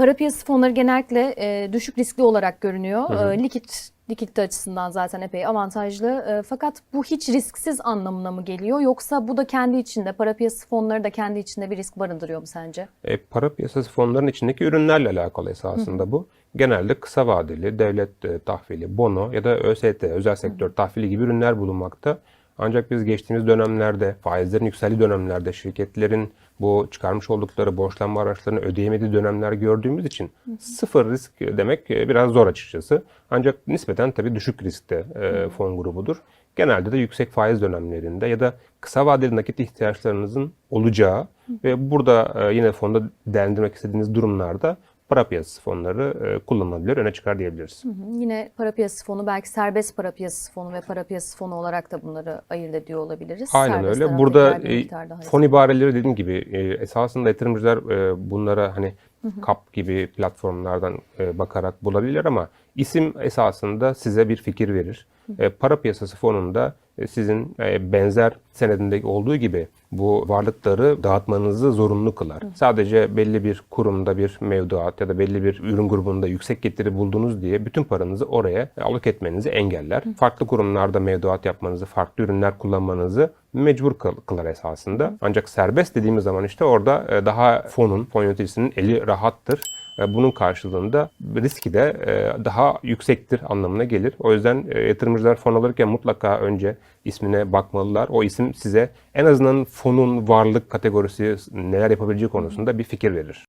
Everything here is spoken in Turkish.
Para piyasası fonları genellikle e, düşük riskli olarak görünüyor. Hı hı. E, likit likidite açısından zaten epey avantajlı. E, fakat bu hiç risksiz anlamına mı geliyor yoksa bu da kendi içinde para piyasası fonları da kendi içinde bir risk barındırıyor mu sence? E, para piyasası fonlarının içindeki ürünlerle alakalı esasında bu. Genelde kısa vadeli, devlet e, tahvili, bono ya da ÖST, özel sektör tahvili gibi ürünler bulunmakta. Ancak biz geçtiğimiz dönemlerde, faizlerin yükseldiği dönemlerde şirketlerin bu çıkarmış oldukları borçlanma araçlarını ödeyemediği dönemler gördüğümüz için sıfır risk demek e, biraz zor açıkçası. Ancak nispeten tabii düşük riskte e, fon grubudur. Genelde de yüksek faiz dönemlerinde ya da kısa vadeli nakit ihtiyaçlarınızın olacağı ve burada e, yine fonda değerlendirmek istediğiniz durumlarda para piyasası fonları e, kullanılabilir, öne çıkar diyebiliriz. Hı, Yine para piyasası fonu belki serbest para piyasası fonu ve para piyasası fonu olarak da bunları ayırt ediyor olabiliriz. Aynen Serbest öyle. Burada e, fon ibareleri dediğim gibi e, esasında yatırımcılar e, bunlara hani KAP gibi platformlardan e, bakarak bulabilir ama isim esasında size bir fikir verir. E, para piyasası fonunda e, sizin e, benzer senedindeki olduğu gibi bu varlıkları dağıtmanızı zorunlu kılar. Sadece belli bir kurumda bir mevduat ya da belli bir ürün grubunda yüksek getiri buldunuz diye bütün paranızı oraya alok etmenizi engeller. Farklı kurumlarda mevduat yapmanızı, farklı ürünler kullanmanızı mecbur kıl- kılar esasında. Ancak serbest dediğimiz zaman işte orada daha fonun, fon yöneticisinin eli rahattır. E, Bunun karşılığında riski de e, daha yüksektir anlamına gelir. O yüzden e, yatırımcılar fon alırken mutlaka önce ismine bakmalılar. O isim size en azından fonun varlık kategorisi neler yapabileceği konusunda bir fikir verir.